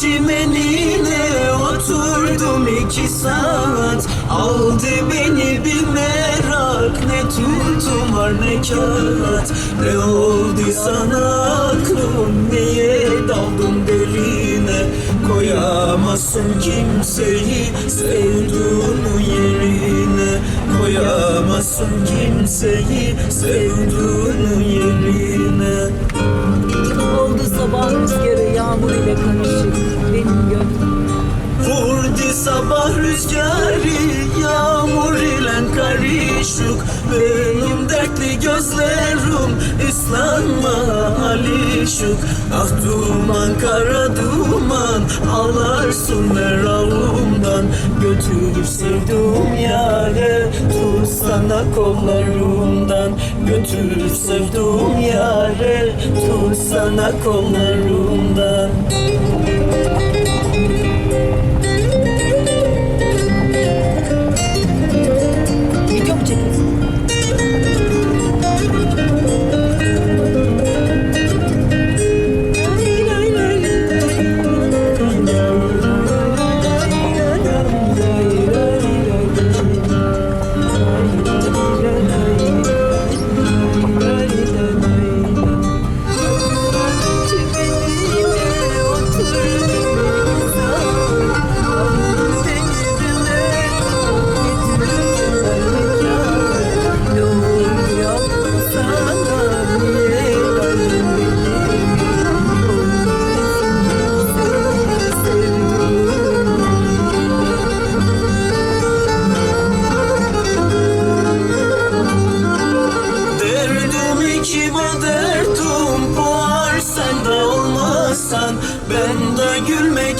çimenine oturdum iki saat. Aldı beni bir merak ne tuttum var ne kağıt. Ne oldu sana aklım niye daldım derine? Koyamazsın kimseyi sevduğumu yerine. Koyamazsın kimseyi sevduğumu yerine. Oldu sabah rüzgarı yağmur ile karışık sabah rüzgarı Yağmur ile karışık. Benim dertli gözlerim ıslanma alişuk Ah duman kara duman Ağlarsın meravumdan Götür sevduğum yare Tut sana kollarımdan. Götür sevduğum yare Tut sana kollarımdan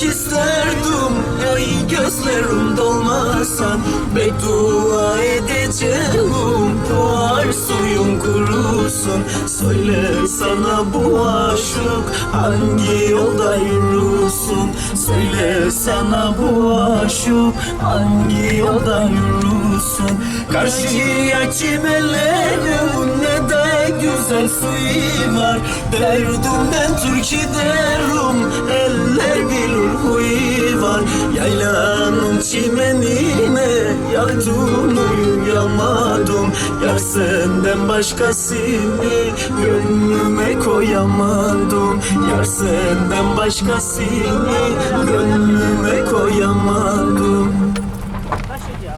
isterdim. Ey gözlerim dolmasan Beddua edeceğim. Var suyun kurusun. Söyle sana bu aşık hangi yolda yürüsün Söyle sana bu aşık hangi yolda yürüsün Karşıya çimelerim güzel suyu var. Derdimden türkü derim eller bilir huyu var. Yaylanın çimenine yaktım uyuyamadım Yar senden başkasını gönlüme koyamadım. Yar senden başkasını gönlüme koyamadım